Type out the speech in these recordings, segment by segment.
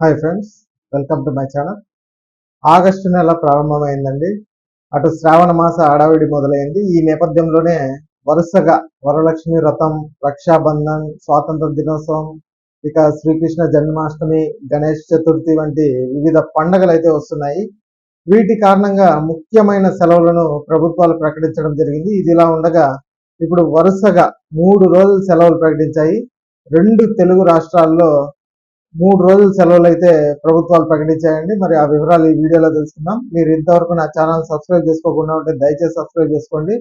Hi friends welcome to my channel August నెల ప్రారంభమైందండి. అటు శ్రావణ మాస ఆడావిడి మొదలైంది. ఈ నేపథ్యంలోనే వరుసగా వరలక్ష్మి వ్రతం రక్షాబంధన్ స్వాతంత్ర దినోత్సవం ఇక శ్రీకృష్ణ జన్మాష్టమి గణేష్ చతుర్థి వంటి వివిధ పండుగలు అయితే వస్తున్నాయి. వీటి కారణంగా ముఖ్యమైన సెలవులను ప్రభుత్వాలు ప్రకటించడం జరిగింది. ఇది ఇలా ఉండగా ఇప్పుడు వరుసగా మూడు రోజులు సెలవులు ప్రకటించాయి. రెండు తెలుగు రాష్ట్రాల్లో మూడు రోజులు సెలవులు అయితే ప్రభుత్వాలు ప్రకటించాయండి. మరి ఆ వివరాలు ఈ వీడియోలో తెలుసుకుందాం. మీరు ఇంతవరకు నా ఛానల్ సబ్స్క్రైబ్ చేసుకోకుండా ఉంటే దయచేసి సబ్స్క్రైబ్ చేసుకోండి.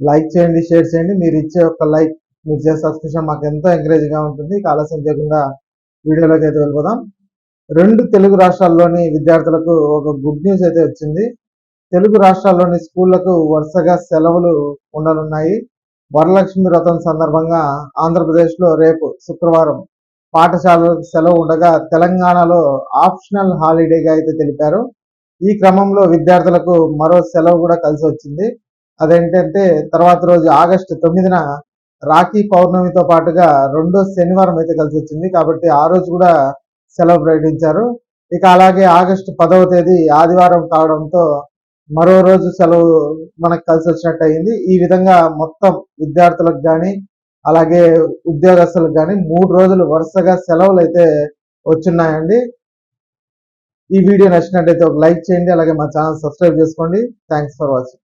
లైక్ చేయండి షేర్ చేయండి. మీరు ఇచ్చే ఒక లైక్ మీరు చేసే సబ్స్క్రిప్షన్ మాకు ఎంతో ఎంకరేజ్గా ఉంటుంది. ఆలస్యం చేయకుండా వీడియోలోకి అయితే వెళ్ళిపోదాం. రెండు తెలుగు రాష్ట్రాల్లోని విద్యార్థులకు ఒక గుడ్ న్యూస్ అయితే వచ్చింది. తెలుగు రాష్ట్రాల్లోని స్కూళ్ళకు వరుసగా సెలవులు ఉండనున్నాయి. వరలక్ష్మి వ్రతం సందర్భంగా ఆంధ్రప్రదేశ్లో రేపు శుక్రవారం పాఠశాలలకు సెలవు ఉండగా తెలంగాణలో ఆప్షనల్ హాలిడేగా అయితే తెలిపారు. ఈ క్రమంలో విద్యార్థులకు మరో సెలవు కూడా కలిసి వచ్చింది. అదేంటంటే తర్వాత రోజు ఆగస్టు తొమ్మిదిన రాఖీ పౌర్ణమితో పాటుగా రెండో శనివారం అయితే కలిసి వచ్చింది. కాబట్టి ఆ రోజు కూడా సెలవు ప్రకటించారు. ఇక అలాగే ఆగస్టు పదవ తేదీ ఆదివారం కావడంతో మరో రోజు సెలవు మనకు కలిసి వచ్చినట్టు అయింది. ఈ విధంగా మొత్తం విద్యార్థులకు కానీ అలాగే ఉద్యోగస్తులకు కానీ మూడు రోజులు వరుసగా సెలవులు అయితే వచ్చున్నాయండి. ఈ వీడియో నచ్చినట్టయితే ఒక లైక్ చేయండి అలాగే మా ఛానల్ సబ్స్క్రైబ్ చేసుకోండి. Thanks for watching.